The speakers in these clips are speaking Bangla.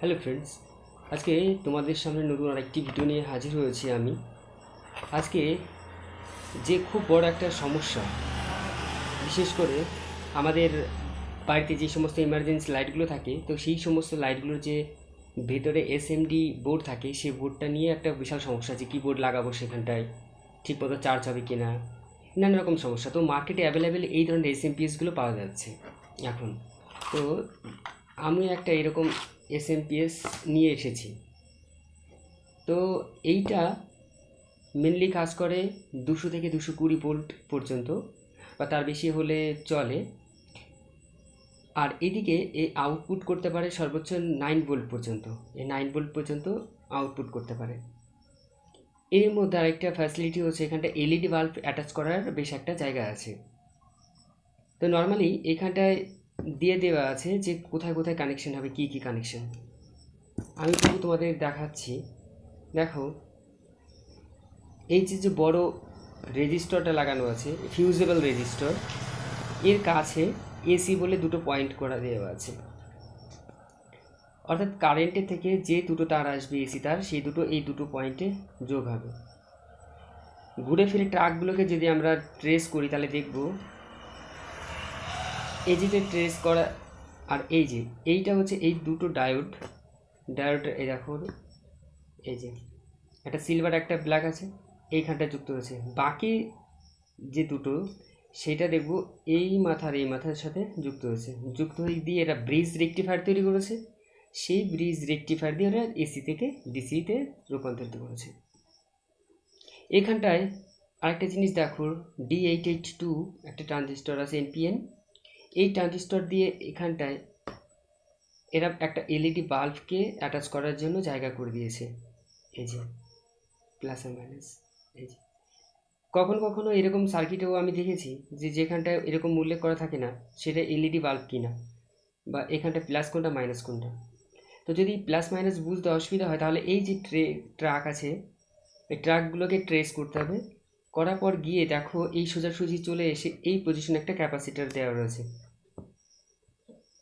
হ্যালো ফ্রেন্ডস আজকে তোমাদের সামনে নতুন আরেকটি ভিডিও নিয়ে হাজির হয়েছি আমি। আজকে যে খুব বড় একটা সমস্যা, বিশেষ করে আমাদের বাড়িতে যে সমস্ত ইমার্জেন্সি লাইটগুলো থাকে, তো সেই সমস্ত লাইটগুলোর যে ভেতরে এসএমডি বোর্ড থাকে, সেই বোর্ডটা নিয়ে একটা বিশাল সমস্যা আছে। কী বোর্ড লাগাবো সেখানটায়, ঠিকমতো চার্জ হবে কি না নানা রকম সমস্যা। তো মার্কেটে অ্যাভেলেবেল এই ধরনের এসএমপিএসগুলো পাওয়া যাচ্ছে এখন। তো আমি একটা এরকম এসএমপিএস নিয়ে এসেছি। তো এইটা মেনলি কাজ করে দুশো থেকে দুশো কুড়ি ভোল্ট পর্যন্ত, বা তার বেশি হলে চলে। আর এদিকে এ আউটপুট করতে পারে সর্বোচ্চ নাইন ভোল্ট পর্যন্ত। এই নাইন ভোল্ট পর্যন্ত আউটপুট করতে পারে। এর মধ্যে আরেকটা ফ্যাসিলিটি হচ্ছে এখানটা এলইডি বাল্ব অ্যাটাচ করার বেশ একটা জায়গা আছে। তো নর্মালি এখানটায় দিয়ে দেওয়া আছে যে কোথায় কোথায় কানেকশন হবে, কি কি কানেকশন আমি তবু তোমাদের দেখাচ্ছি। দেখো, এই যে যে বড় রেজিস্টরটা লাগানো আছে ফিউজেবল রেজিস্টর এর কাছে এসি বলে দুটো পয়েন্ট করা দেওয়া আছে। অর্থাৎ কারেন্টের থেকে যে দুটো তার আসবে এসি তার, সেই দুটো, এই দুটো পয়েন্টে যোগ হবে। ঘুরে ফিরে ট্রাকগুলোকে যদি আমরা ট্রেস করি, তাহলে দেখব এই যে ট্রেস করা আর এই যে, এইটা হচ্ছে এই দুটো ডায়োড ডায়োড এই দেখো এই যে, একটা সিলভার একটা ব্ল্যাক আছে, এইখানটা যুক্ত হয়েছে। বাকি যে দুটো, সেটা দেখব এই মাথার এই মাথার সাথে যুক্ত হয়েছে। যুক্ত হয়ে দিয়ে এরা ব্রিজ রেকটিফায়ার তৈরি করেছে। সেই ব্রিজ রেকটিফায়ার দিয়ে ওরা এসি থেকে ডিসিতে রূপান্তরিত করেছে। এখানটায় আরেকটা জিনিস দেখো ডি এইট এইট টু একটা ট্রানজিস্টর আছে এনপিএন এই ট্রানজিস্টর দিয়ে এখানটায় এরা একটা এলইডি বাল্বকে অ্যাটাচ করার জন্য জায়গা করে দিয়েছে। এই যে প্লাস আর মাইনাস এই যে। কখনো কখনো এরকম সার্কিটেও আমি দেখেছি যে যেখানটায় এরকম উল্লেখ করা থাকে না, সেটা এলইডি বাল্ব কিনা, বা এখানটা প্লাস কোনটা মাইনাস কোনটা। তো যদি প্লাস মাইনাস বুঝতে অসুবিধা হয়, তাহলে এই যে ট্রে, ট্রাক আছে, এই ট্রাকগুলোকে ট্রেস করতে হবে। করার পর গিয়ে দেখো এই সোজাসুজি চলে এসে এই পজিশনে একটা ক্যাপাসিটার দেওয়া রয়েছে।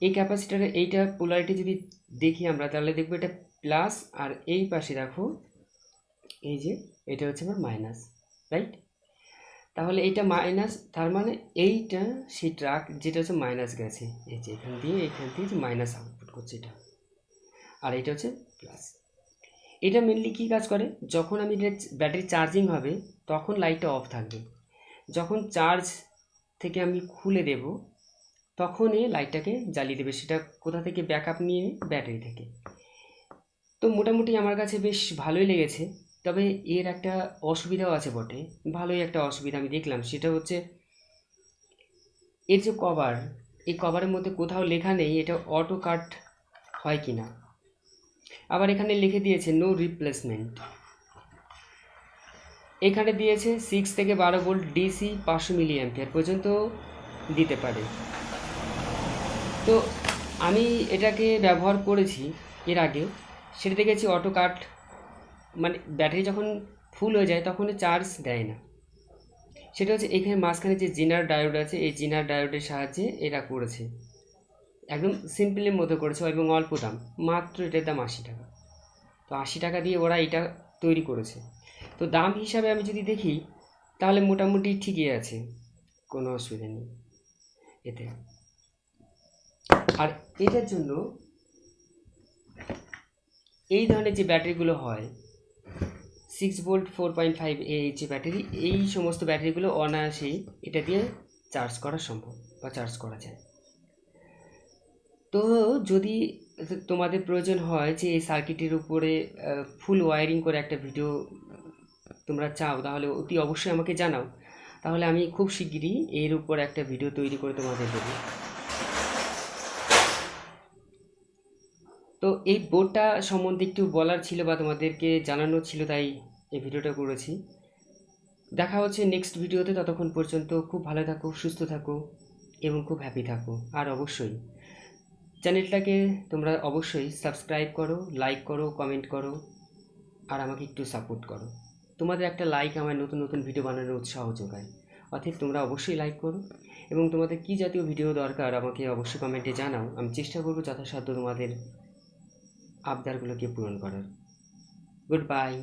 এই ক্যাপাসিটারে এইটা পোলারিটি যদি দেখি আমরা, তাহলে দেখব এটা প্লাস আর এই পাশে দেখো, এই যে এটা হচ্ছে আমার মাইনাস রাইট তাহলে এইটা মাইনাস তার মানে এইটা সেই ট্রাক যেটা হচ্ছে মাইনাস গেছে। এই যে এখান দিয়ে এখান দিয়ে যে মাইনাস আউটপুট করছে এটা। আর এটা হচ্ছে প্লাস এটা মেনলি কী কাজ করে? যখন আমি এটা ব্যাটারি চার্জিং হবে, তখন লাইটটা অফ থাকবে। যখন চার্জ থেকে আমি খুলে দেব তখন এই লাইটটাকে জ্বালিয়ে দেবে। সেটা কোথা থেকে? ব্যাকআপ নিয়ে ব্যাটারি থেকে। তো মোটামুটি আমার কাছে বেশ ভালোই লেগেছে। তবে এর একটা অসুবিধাও আছে বটে। ভালোই একটা অসুবিধা আমি দেখলাম। সেটা হচ্ছে, এর যে কভার এই কভারের মধ্যে কোথাও লেখা নেই এটা অটো কাট হয় কি না। আবার এখানে লিখে দিয়েছে নো রিপ্লেসমেন্ট এখানে দিয়েছে সিক্স থেকে বারো ভোল্ট ডিসি পাঁচশো মিলি অ্যাম্পিয়ার পর্যন্ত দিতে পারে। তো আমি এটাকে ব্যবহার করেছি এর আগে সেটা দেখেছি অটো কাট মানে ব্যাটারি যখন ফুল হয়ে যায় তখন চার্জ দেয় না। সেটা হচ্ছে এখানে মাঝখানে যে জিনার ডায়োড আছে, এই জিনার ডায়োডের সাহায্যে এরা করেছে। একদম সিম্পলের মতো করেছে এবং অল্প দাম, মাত্র এটার দাম আশি টাকা। তো আশি টাকা দিয়ে ওরা এটা তৈরি করেছে। তো দাম হিসাবে আমি যদি দেখি, তাহলে মোটামুটি ঠিকই আছে, কোনো অসুবিধা নেই এতে। আর এটার জন্য এই ধরনের যে ব্যাটারিগুলো হয় six volt four point five যে ব্যাটারি, এই সমস্ত ব্যাটারিগুলো অনায়াসেই এটা দিয়ে চার্জ করা সম্ভব বা চার্জ করা যায়। তো যদি তোমাদের প্রয়োজন হয় যে এই সার্কিটের উপরে ফুল ওয়ারিং করে একটা ভিডিও তোমরা চাও, তাহলে অতি অবশ্যই আমাকে জানাও। তাহলে আমি খুব শিগগিরই এর উপর একটা ভিডিও তৈরি করে তোমাদের দেবো। তো এই বোর্ডটা সম্বন্ধে একটু বলার ছিল বা তোমাদেরকে জানানো ছিল, তাই এই ভিডিওটা করেছি। দেখা হচ্ছে নেক্সট ভিডিওতে, ততক্ষণ পর্যন্ত খুব ভালো থাকো, সুস্থ থাকো এবং খুব হ্যাপি থাকো। আর অবশ্যই চ্যানেলটাকে তোমরা অবশ্যই সাবস্ক্রাইব করো লাইক করো কমেন্ট করো, আর আমাকে একটু সাপোর্ট করো। তোমাদের একটা লাইক আমার নতুন নতুন ভিডিও বানানোর উৎসাহ যোগায়। অর্থাৎ তোমরা অবশ্যই লাইক করো এবং তোমাদের কী জাতীয় ভিডিও দরকার আমাকে অবশ্যই কমেন্টে জানাও। আমি চেষ্টা করব যথাসাধ্য তোমাদের আবদারগুলোকে পূরণ করার। Good bye